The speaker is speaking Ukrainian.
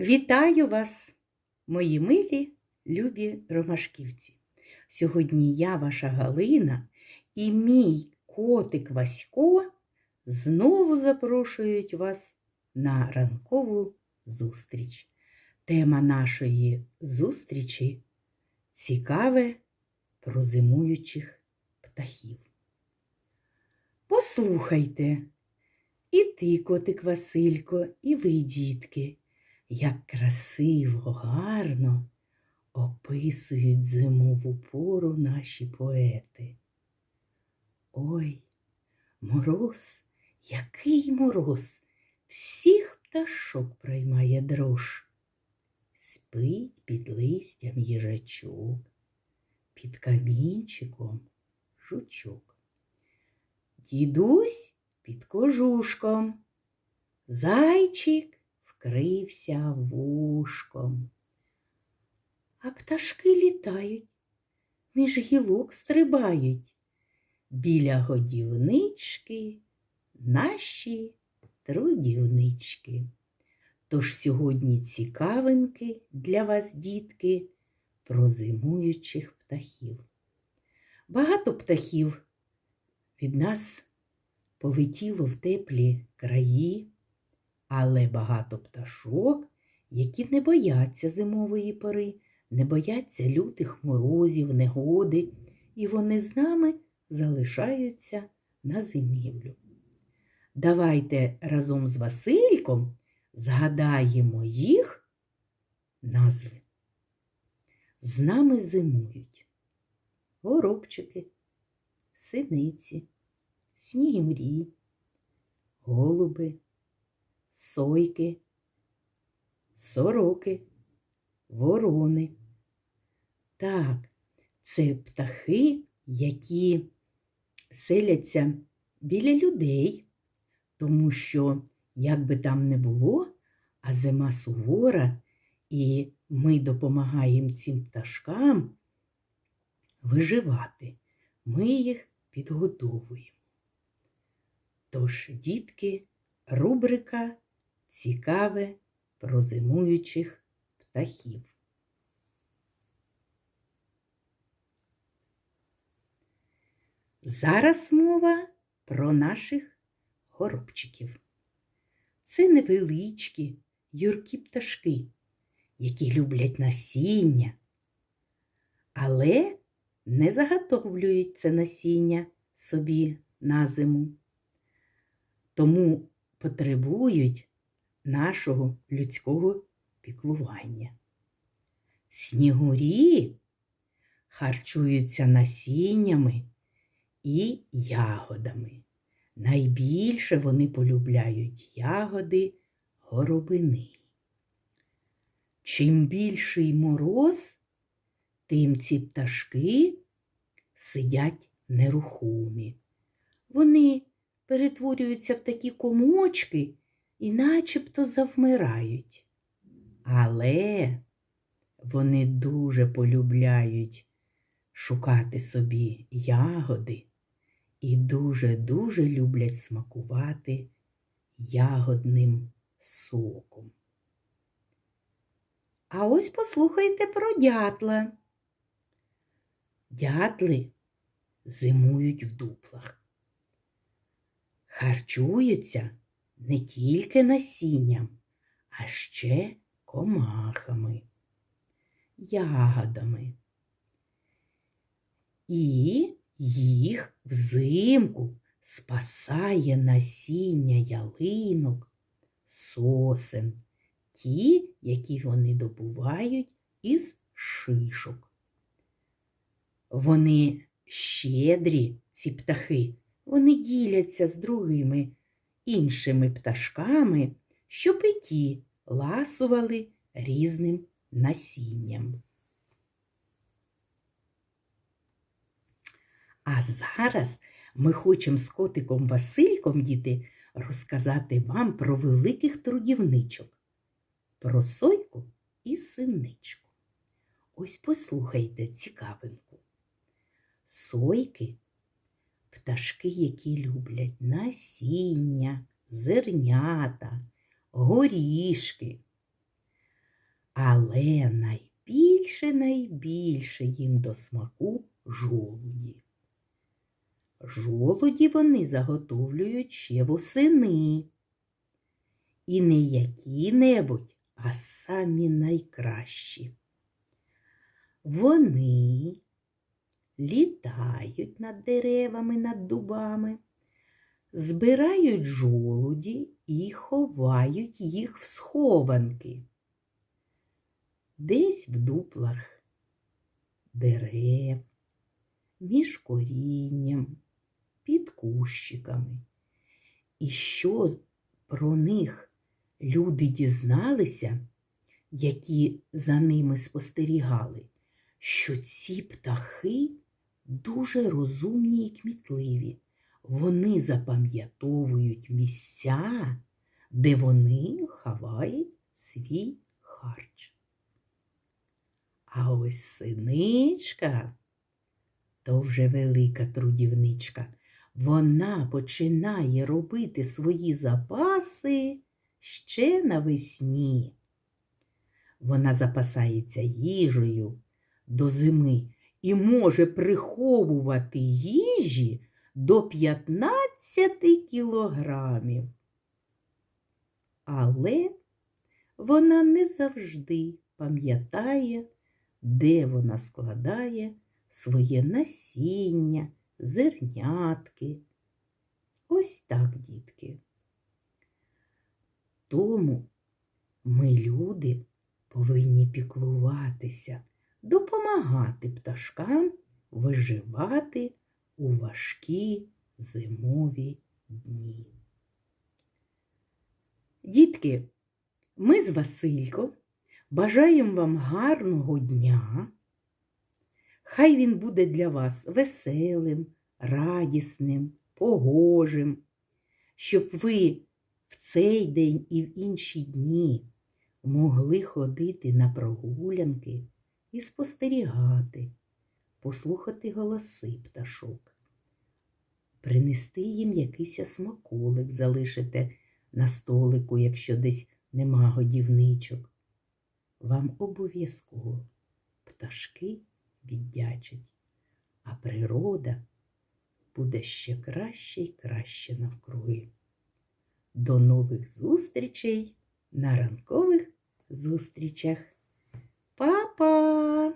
Вітаю вас, мої милі, любі ромашківці. Сьогодні я, ваша Галина, і мій котик Васько знову запрошують вас на ранкову зустріч. Тема нашої зустрічі цікаве про зимуючих птахів. Послухайте, і ти, котик Василько, і ви, дітки, як красиво, гарно описують зимову пору наші поети. Ой, мороз, який мороз, всіх пташок приймає дрож. Спить під листям їжачок, під камінчиком жучок. Дідусь під кожушком, зайчик вкрився вушком. А пташки літають, між гілок стрибають. Біля годівнички наші трудівнички. Тож сьогодні цікавинки для вас, дітки, про зимуючих птахів. Багато птахів від нас полетіло в теплі краї, але багато пташок, які не бояться зимової пори, не бояться лютих морозів, негоди, і вони з нами залишаються на зимівлю. Давайте разом з Васильком згадаємо їх назви. З нами зимують горобчики, синиці, снігурі, голуби, сойки, сороки, ворони. Так, це птахи, які селяться біля людей, тому що, як би там не було, а зима сувора, і ми допомагаємо цим пташкам виживати. Ми їх підгодовуємо. Тож, дітки, рубрика Цікаве про зимуючих птахів. Зараз мова про наших горобчиків. Це невеличкі юркі пташки, які люблять насіння, але не заготовлюють це насіння собі на зиму. Тому потребують нашого людського піклування. Снігурі харчуються насіннями і ягодами. Найбільше вони полюбляють ягоди горобини. Чим більший мороз, тим ці пташки сидять нерухомі. Вони перетворюються в такі комочки і начебто завмирають. Але вони дуже полюбляють шукати собі ягоди і дуже-дуже люблять смакувати ягодним соком. А ось послухайте про дятла. Дятли зимують в дуплах. Харчуються не тільки насінням, а ще комахами, ягодами. І їх взимку спасає насіння ялинок, сосен, ті, які вони добувають із шишок. Вони щедрі, ці птахи, вони діляться з другими іншими пташками, щоб і ті ласували різним насінням. А зараз ми хочемо з котиком Васильком, діти, розказати вам про великих трудівничок, про сойку і синичку. Ось послухайте цікавинку. Сойки пташки, які люблять насіння, зернята, горішки. Але найбільше, найбільше їм до смаку жолуді. Жолуді вони заготовлюють ще восени. І не які-небудь, а самі найкращі. Вони літають над деревами, над дубами, збирають жолуді і ховають їх в схованки. Десь в дуплах дерев, між корінням, під кущиками. І що про них люди дізналися, які за ними спостерігали, що ці птахи дуже розумні і кмітливі. Вони запам'ятовують місця, де вони ховають свій харч. А ось синичка то вже велика трудівничка. Вона починає робити свої запаси ще навесні. Вона запасається їжею до зими і може приховувати їжі до 15 кілограмів. Але вона не завжди пам'ятає, де вона складає своє насіння, зернятки. Ось так, дітки. Тому ми, люди, повинні піклуватися, допомагати пташкам виживати у важкі зимові дні. Дітки, ми з Васильком бажаємо вам гарного дня. Хай він буде для вас веселим, радісним, погожим, щоб ви в цей день і в інші дні могли ходити на прогулянки і спостерігати, послухати голоси пташок, принести їм якийсь смаколик залишите на столику, якщо десь нема годівничок. Вам обов'язково пташки віддячить, а природа буде ще краще й краще навкруги. До нових зустрічей на ранкових зустрічах. Bye.